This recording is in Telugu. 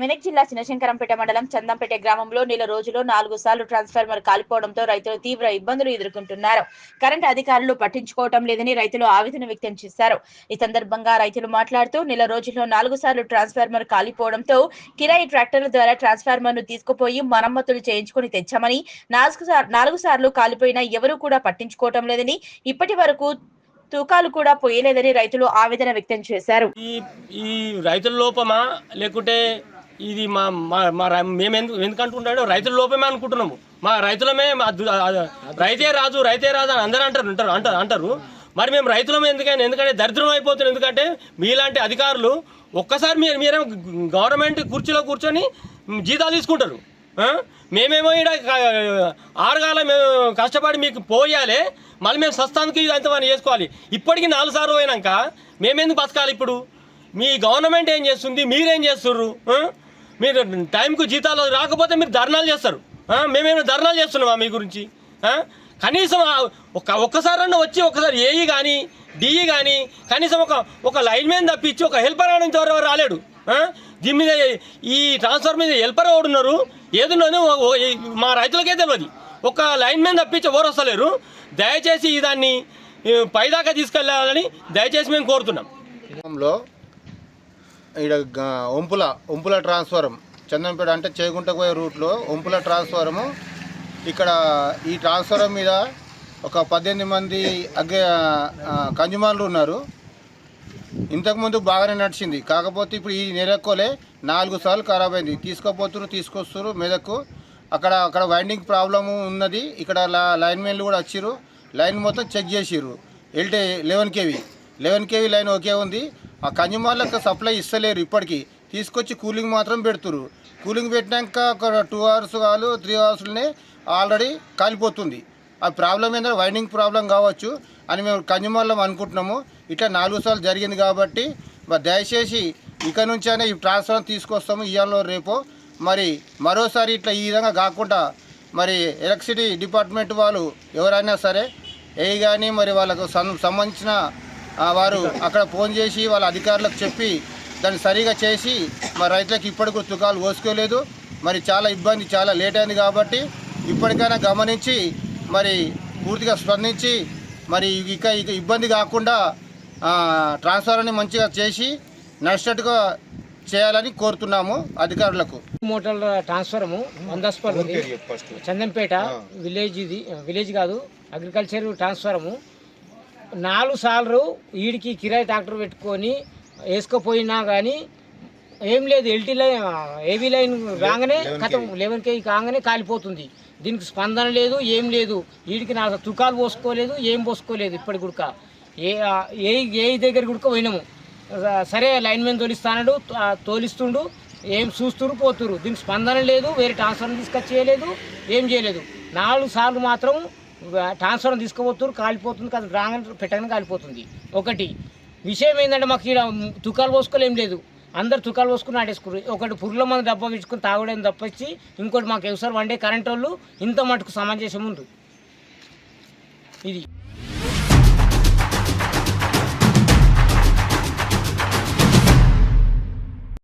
మెదక్ జిల్లా చినశంకరంపేట మండలం చందంపేట గ్రామంలో నెల రోజులో నాలుగు సార్లు ట్రాన్స్ఫార్మర్ కాలిపోవడంతో రైతులు తీవ్ర ఇబ్బందులు ఎదుర్కొంటున్నారు. కరెంట్ అధికారులు పట్టించుకోవటం లేదని రైతులు ఆవేదన వ్యక్తం చేశారు. ఈ సందర్భంగా రైతులు మాట్లాడుతూ నెల రోజుల్లో నాలుగు సార్లు ట్రాన్స్ఫార్మర్ కాలిపోవడంతో కిరాయి ట్రాక్టర్ల ద్వారా ట్రాన్స్ఫార్మర్ను తీసుకుపోయి మరమ్మతులు చేయించుకుని తెచ్చామని నాలుగు నాలుగు సార్లు కాలిపోయినా ఎవరూ కూడా పట్టించుకోవటం లేదని ఇప్పటి వరకు తూకాలు కూడా పోయలేదని రైతులు ఆవేదన వ్యక్తం చేశారు. ఈ ఈ రైతుల లోపమా లేకుంటే ఇది మా మా మా మేము ఎందుకు ఎందుకంటున్నాడో రైతుల లోపమే అనుకుంటున్నాము. మా రైతులమే మా రైతే రాజు రైతే రాజు అని అందరూ అంటారు అంటారు అంటారు అంటారు. మరి మేము రైతులమే ఎందుకని ఎందుకంటే దరిద్రం అయిపోతున్నాం ఎందుకంటే మీలాంటి అధికారులు ఒక్కసారి మీరు మీరేమో గవర్నమెంట్ కుర్చీలో కూర్చొని జీతాలు తీసుకుంటారు. మేమేమో ఇక్కడ ఆరుగాల మేము కష్టపడి మీకు పోయాలి మళ్ళీ మేము సస్తానికి ఇదంతా చేసుకోవాలి. ఇప్పటికి నాలుగు సార్లు పోయినాక మేమెందుకు బతకాలి ఇప్పుడు? మీ గవర్నమెంట్ ఏం చేస్తుంది? మీరేం చేస్తుర్రు? మీరు టైంకు జీతాలు రాకపోతే మీరు ధర్నాలు చేస్తారు. ఆ? మేమేమైనా ధర్నాలు చేస్తున్నామా మీ గురించి? కనీసం ఒక ఒక్క ఒక్కసారన్నా వచ్చి ఒకసారి ఏఈ కానీ డిఈ కానీ కనీసం ఒక ఒక లైన్ మీద తప్పించి ఒక హెల్పర్ అనేది ఎవరెవరు రాలేడు. దీని మీద ఈ ట్రాన్స్ఫర్ మీద హెల్పర్ ఎవడున్నారు? ఏదున్నాను మా రైతులకే తెలియదు ఒక లైన్ మీద తప్పించి ఎవరు వస్తలేరు. దయచేసి దాన్ని పైదాకా తీసుకెళ్ళాలని దయచేసి మేము కోరుతున్నాం. ఇక్కడ ఒంపుల ఒంపుల ట్రాన్స్ఫారం. చందనపేట అంటే చేగుంటకు పోయే రూట్లో ఒంపుల ట్రాన్స్ఫారము. ఇక్కడ ఈ ట్రాన్స్ఫారం మీద ఒక పద్దెనిమిది మంది అగ్గ ఆ, ఉన్నారు. ఇంతకుముందు బాగానే నడిచింది. కాకపోతే ఇప్పుడు ఈ నెలకోలే నాలుగు సార్లు ఖరాబ్ అయింది. తీసుకోపోతున్నారు తీసుకొస్తున్నారు మెదక్కు. అక్కడ అక్కడ వైండింగ్ ప్రాబ్లము ఉన్నది. ఇక్కడ లా- లైన్ మెన్లు కూడా వచ్చిర్రు. లైన్ మొత్తం చెక్ చేసిర్రు. LT eleven KV. Eleven KV line okay ఉంది. ఆ కన్జ్యూమర్లకు సప్లై ఇస్తలేరు ఇప్పటికీ. తీసుకొచ్చి కూలింగ్ మాత్రం పెడుతురు కూలింగ్ పెట్టినాక ఒక టూ అవర్స్ కాదు త్రీ అవర్స్లోనే ఆల్రెడీ కాలిపోతుంది. ఆ ప్రాబ్లం ఏంటంటే వైండింగ్ ప్రాబ్లం కావచ్చు అని మేము కన్జ్యూమర్లం అనుకుంటున్నాము. ఇట్లా నాలుగు సార్లు జరిగింది కాబట్టి మరి దయచేసి ఇక నుంచైనా ఈ ట్రాన్స్ఫర్ తీసుకొస్తాము ఇవాళ రేపు. మరి మరోసారి ఇట్లా ఈ విధంగా కాకుండా మరి ఎలక్ట్రిసిటీ డిపార్ట్మెంట్ వాళ్ళు ఎవరైనా సరే ఏ కానీ మరి వాళ్ళకు సంబంధించిన వారు అక్కడ ఫోన్ చేసి వాళ్ళ అధికారులకు చెప్పి దాన్ని సరిగా చేసి మరి రైతులకు ఇప్పటికి తుకాలు పోసుకోలేదు మరి చాలా ఇబ్బంది చాలా లేట్ అయింది కాబట్టి ఇప్పటికైనా గమనించి మరి పూర్తిగా స్పందించి మరి ఇక ఇక ఇబ్బంది కాకుండా ఆ, ట్రాన్స్ఫర్ని మంచిగా చేసి నడిచేట్టుగా చేయాలని కోరుతున్నాము అధికారులకు. మోటార్ ట్రాన్స్ఫరము వందస్పల్ ఉంది. చందంపేట విలేజ్ ఇది విలేజ్ కాదు అగ్రికల్చర్ ట్రాన్స్ఫరము. నాలుగు సార్లు వీడికి కిరాయి ట్రాక్టర్ పెట్టుకొని వేసుకుపోయినా కానీ ఏం లేదు ఎల్టీ లైన్ ఏవీ లైన్ రాగానే కథం లెవెన్ కేజీ కాగానే కాలిపోతుంది. దీనికి స్పందన లేదు ఏం లేదు. వీడికి నా తుకాలు పోసుకోలేదు ఏం పోసుకోలేదు ఇప్పటి గుడక. ఏ ఏ ఏ దగ్గర గుడక పోయినాము. సరే లైన్ మ్యాన్ తోలిస్తానడు తోలిస్తుండు ఏం చూస్తురు పోతురు దీనికి స్పందన లేదు వేరే ట్రాన్స్ఫర్ తీసుకొచ్చి చేయలేదు ఏం చేయలేదు. నాలుగు సార్లు మాత్రం ట్రాన్స్ఫర్ తీసుకుపోతురు కాలిపోతుంది కాదు రాగానే పెట్టగానే కాలిపోతుంది. ఒకటి విషయం ఏంటంటే మాకు ఇక్కడ తుకాలు పోసుకోలేం లేదు. అందరు తుకాలు పోసుకుని ఆడేసుకున్నారు ఒకటి పురుగుల మంది డబ్బా పెంచుకుని తాగడం తప్పించి ఇంకోటి మాకు ఎవసారి వండే కరెంట్ వాళ్ళు ఇంత మటుకు సమంజసం ఉంది ఇది.